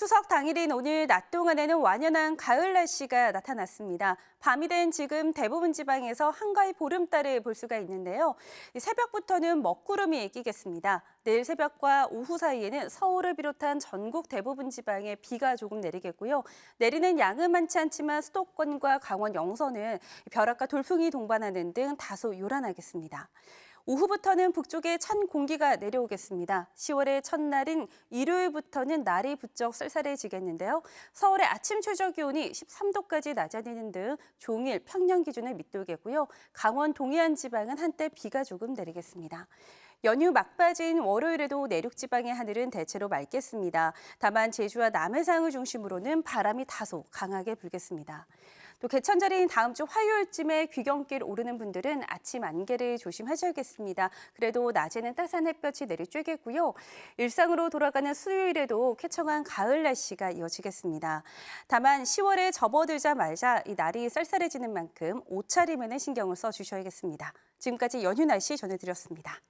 추석 당일인 오늘 낮 동안에는 완연한 가을 날씨가 나타났습니다. 밤이 된 지금 대부분 지방에서 한가위 보름달을 볼 수가 있는데요. 이 새벽부터는 먹구름이 끼겠습니다. 내일 새벽과 오후 사이에는 서울을 비롯한 전국 대부분 지방에 비가 조금 내리겠고요. 내리는 양은 많지 않지만 수도권과 강원 영서는 벼락과 돌풍이 동반하는 등 다소 요란하겠습니다. 오후부터는 북쪽에 찬 공기가 내려오겠습니다. 10월의 첫날인 일요일부터는 날이 부쩍 쌀쌀해지겠는데요. 서울의 아침 최저 기온이 13도까지 낮아지는 등 종일 평년 기준을 밑돌겠고요. 강원 동해안 지방은 한때 비가 조금 내리겠습니다. 연휴 막바지인 월요일에도 내륙 지방의 하늘은 대체로 맑겠습니다. 다만 제주와 남해상을 중심으로는 바람이 다소 강하게 불겠습니다. 또 개천절인 다음 주 화요일쯤에 귀경길 오르는 분들은 아침 안개를 조심하셔야겠습니다. 그래도 낮에는 따스한 햇볕이 내리쬐겠고요. 일상으로 돌아가는 수요일에도 쾌청한 가을 날씨가 이어지겠습니다. 다만 10월에 접어들자마자 이 날이 쌀쌀해지는 만큼 옷차림에는 신경을 써주셔야겠습니다. 지금까지 연휴 날씨 전해드렸습니다.